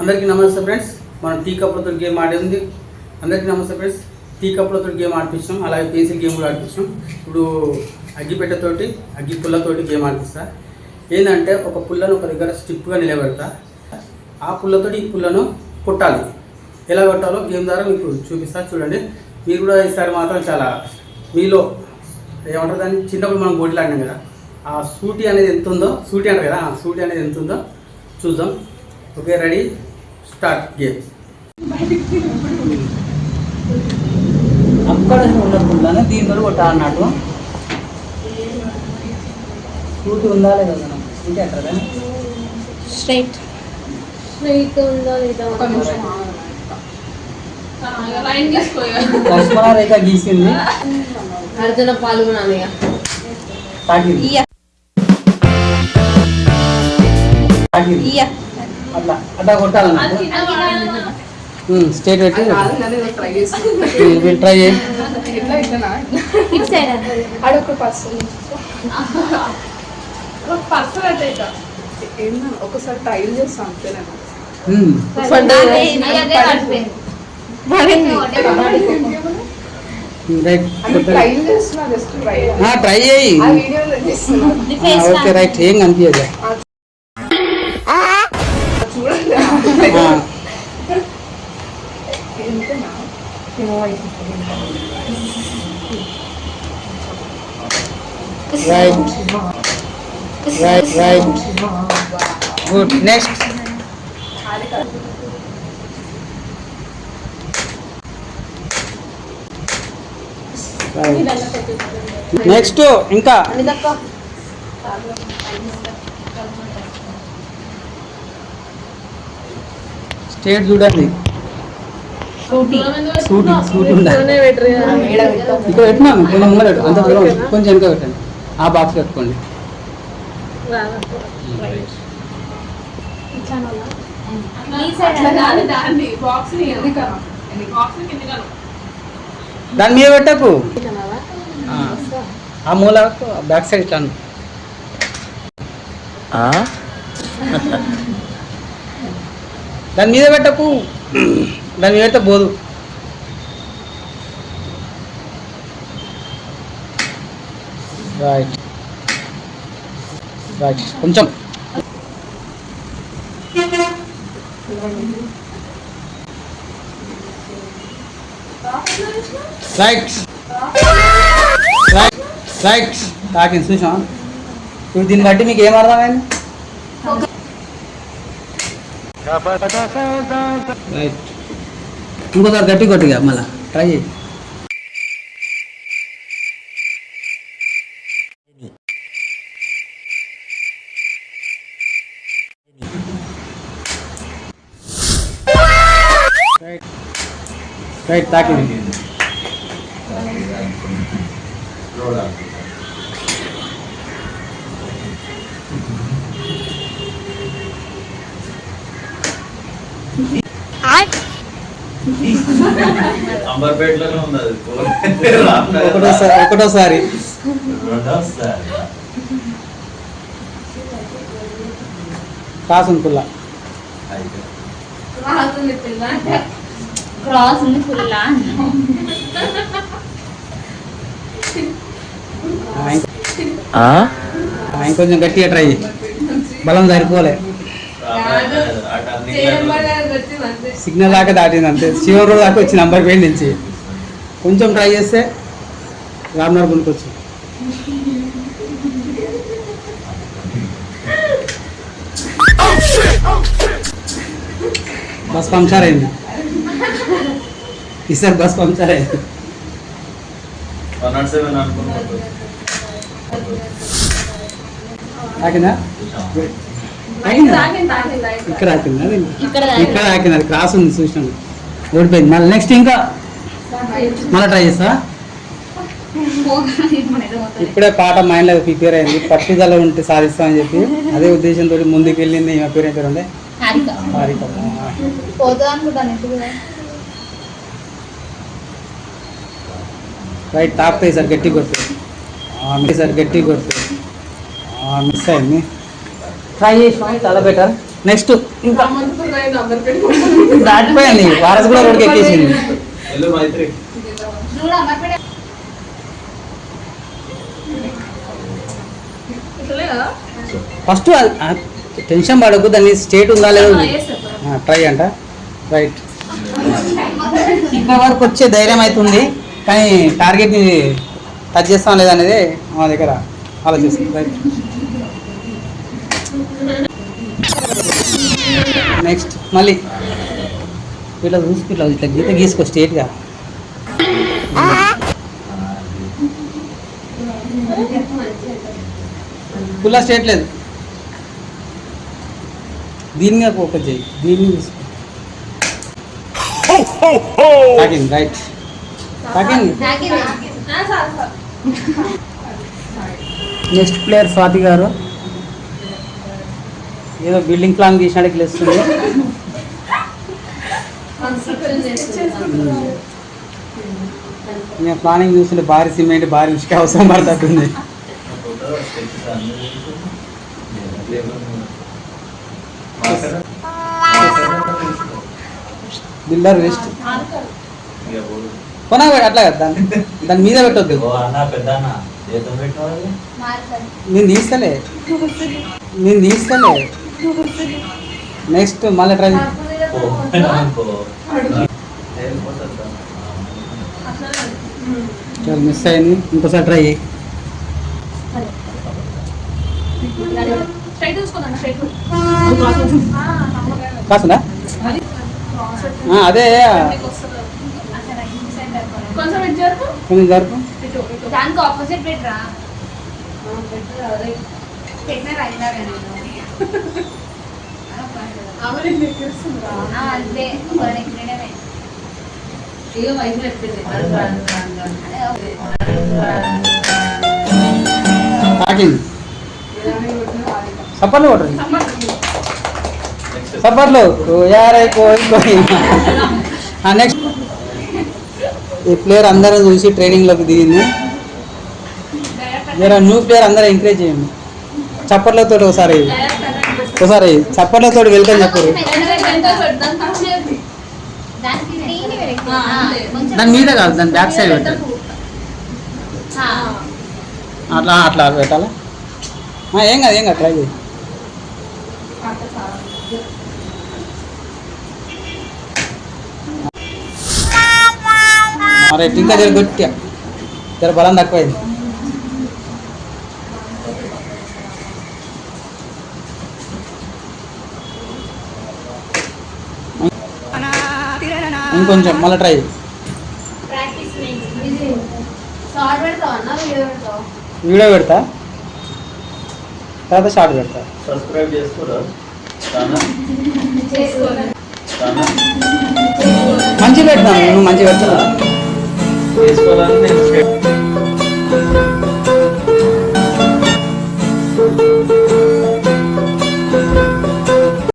అందరికీ నమస్తే ఫ్రెండ్స్. మనం టీ కప్పులతో గేమ్ ఆడింది అందరికీ నమస్తే ఫ్రెండ్స్. టీ కప్పులతో గేమ్ ఆడిపించాం అలాగే పెన్సిల్ గేమ్ కూడా ఆడిపించాం ఇప్పుడు అగ్గిపెట్టతోటి అగ్గి పుల్లతోటి గేమ్ ఆడిపిస్తా. ఏంటంటే ఒక పుల్లను ఒక దగ్గర స్టిప్గా నిలబెడతా. ఆ పుల్లతోటి ఈ పుల్లను కొట్టాలి. ఎలా కొట్టాలో గేమ్ ద్వారా మీకు చూపిస్తా. చూడండి. మీరు కూడా ఈసారి మాత్రం చాలా మీలో ఏమంటారు దాన్ని? చిన్నప్పుడు మనం గోటిలు ఆడినాం కదా. ఆ సూటి అనేది ఎంత ఉందో సూటి అంటారు కదా ఆ సూటి అనేది ఎంత ఉందో చూద్దాం. Okay ready? స్టార్ట్ గేమ్ అక్కడ పుల్లని దీని ద్వారా కొట్టాలన్నట్టు సూటి ఉందా లేదా కదా స్ట్రైట్ స్ట్రైట్ ఉందా లేదా? లక్ష్మణ రేఖ గీసింది. అర్జున పాల్గొనాలి ఇక. అట్లా అట్లా స్టేట్ పెట్టి ట్రై చేస్తాను వీళ్ళు ట్రై చేయి ఒకసారి ట్రైల్ చేస్తాను ట్రై ఆ, ట్రై చేయి. ఓకే రైట్ ఏం కనిపించదు right right right good next next ఇంకా స్టేట్ చూడండి. సూటి. సూటి ఉండాలి. ఇక్కడ పెట్టినాను కొంచెం ముంగల పెట్టు. అంత దూరం వద్దు. కొంచెం వెనక పెట్టండి. ఆ బాక్స్ పెట్టుకోండి దాన్ని బాక్స్ని ఎందుకన్నా బాక్స్ని కిందకన్నా దాని మీద పెట్టకు. ఆ. ఆ మూల బ్యాక్ సైడ్ ఇట్లా. దాని మీద పెట్టకు దాని మీద పెడితే పోదు రైట్ రైట్ కొంచెం రైట్ రైట్ రైట్ తాకింది చూసాం ఇప్పుడు దీన్ని బట్టి మీకు ఏం అర్థమైంది రైట్ ఇంకోసారి గట్టి కొట్టిగా మళ్ళా ట్రై చేయి రైట్ రైట్ తాకింది అంబర్పేటలోనే ఉంది అది. ఒకటోసారి పుల్ల క్రాస్ ఉంది ఇంకొంచెం గట్టిగా ట్రై బలం సరిపోలే సిగ్నల్ దాకా దాటింది అంతే. శివన్ రోడ్ దాకా వచ్చి నంబర్ పేరు నుంచి. కొంచెం ట్రై చేస్తే రామ్నగర్ కొనుక్కొచ్చు బస్ పంక్చర్ అయింది. ఈసారి బస్ పంక్చర్ అయింది. తాకిందా ఇక్కడ తాకిందా అది? ఇక్కడ ఇక్కడ తాకింది అది క్రాస్ ఉంది చూసినాను. ఓడిపోయింది. మళ్ళీ నెక్స్ట్ ఇంకా? మళ్ళీ ట్రై చేస్తా? ఇప్పుడే పాట మైండ్లో ప్రిపేర్ అయింది. పట్టుదల ఉంటే సాధిస్తామని చెప్పి. అదే ఉద్దేశంతో ముందుకు వెళ్ళింది ఈమె పేరు ఏం పేరు రైట్ తాకుతాయి సార్ గట్టి కొడుతుంది మిస్ సార్ గట్టి కొడుతుంది మిస్ అయింది. ట్రై చేసినాం చాలా బెటర్ నెక్స్ట్ ఇంకా దాటిపోయింది వారసు కూడా రోడ్కి ఎక్కేసింది ఫస్ట్ టెన్షన్ పడకు దాన్ని స్టేట్ ఉందా లేదో ట్రై అంట. రైట్ ఇక్కడ వరకు వచ్చే ధైర్యం అవుతుంది కానీ టార్గెట్ని టచ్ చేస్తాం లేదనేది మా దగ్గర ఆలోచిస్తుంది రైట్ నెక్స్ట్ మళ్ళీ. ఇట్లా చూసుకు ఇట్లా ఇట్లా గీత గీసుకో స్ట్రేట్గా ఫుల్ స్ట్రేట్ లేదు. దీన్ని ఒక చేయి. దీన్ని తాకింది రైట్ తాకింది నెక్స్ట్ ప్లేయర్ స్వాతి గారు. ఏదో బిల్డింగ్ ప్లాన్ తీసినట్టు గెలుస్తుంది నేను ప్లానింగ్ చూస్తుంటే భారీ సిమెంట్ భారీ ఇసుక అవసరం పడుతుంది బిల్డర్ వేస్ట్. కొనా అట్లా కదా దాన్ని దాని మీద పెట్టొద్దు. నేను తీస్తలే. నేను తీస్తలే. నెక్స్ట్ మళ్ళీ ట్రై అనుకో మిస్ అయింది. ఇంకోసారి ట్రై చేయి. కాసునా అదే కొంచెం జరుపు. దానికి ఆపోజిట్ పెట్టరా పెట్టినారా అంతే. ఎక్కడమే ఇక వయసు పెట్టింది కొట్టరు నెక్స్ట్ సప్పర్లు యారై కోయి కోయి నెక్స్ట్ ఈ ప్లేయర్ అందరం చూసి ట్రైనింగ్లోకి దిగింది. జర న్యూ ప్లేయర్ అందరూ ఎంకరేజ్ చేయండి. చప్పట్లతో ఒకసారి. ఒకసారి చప్పట్లతో వెల్కమ్ చెప్పారు దాని మీద కాదు దాని బ్యాక్ సైడ్ పెట్టాలి అట్లా అట్లా పెట్టాలా? ఏం కాదు ఏం కాదు ట్రై చేయి. మరి ఇంకా జర గట్టిగా జర బలం తక్కువైంది. ఇంకొంచెం మళ్ళీ ట్రై ప్రాక్టీస్ ఇది షార్ట్ పెడతావా అన్న వీడియో పెడతా. తర్వాత షార్ట్ పెడతా. సబ్స్క్రైబ్ చేసుకోరా? మంచి పెడతాను నువ్వు మంచి నేను